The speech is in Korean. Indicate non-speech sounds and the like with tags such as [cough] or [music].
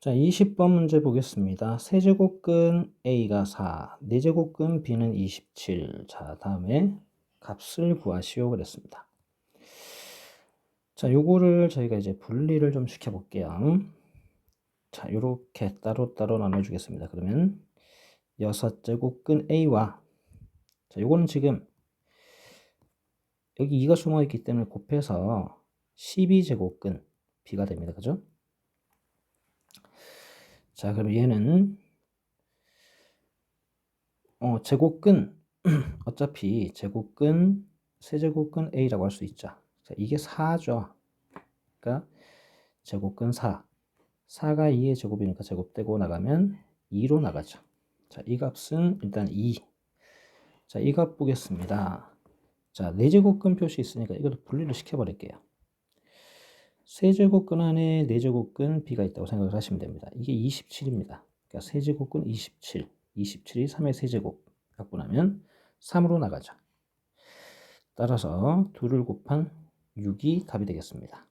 자, 20번 문제 보겠습니다. 세제곱근 A가 4, 네제곱근 B는 27. 자, 다음에 값을 구하시오 그랬습니다. 자, 요거를 저희가 이제 분리를 좀 시켜볼게요. 자, 요렇게 따로따로 나눠주겠습니다. 그러면 6제곱근 A와 자, 요거는 지금 여기 2가 숨어 있기 때문에 곱해서 12제곱근 B가 됩니다. 그죠? 자, 그럼 얘는 어, 제곱근 [clears throat] 어차피 제곱근 세제곱근 a라고 할 수 있죠. 자, 이게 4죠. 그러니까 제곱근 4. 4가 2의 제곱이니까 제곱되고 나가면 2로 나가죠. 자, 이 값은 일단 2. 자, 이 값 보겠습니다. 자, 4제곱근 표시 있으니까 이것도 분리를 시켜버릴게요. 세제곱근 안에 네제곱근 b가 있다고 생각을 하시면 됩니다. 이게 27입니다. 그러니까 세제곱근 27, 27이 3의 세제곱 나면 3으로 나가죠. 따라서 2를 곱한 6이 답이 되겠습니다.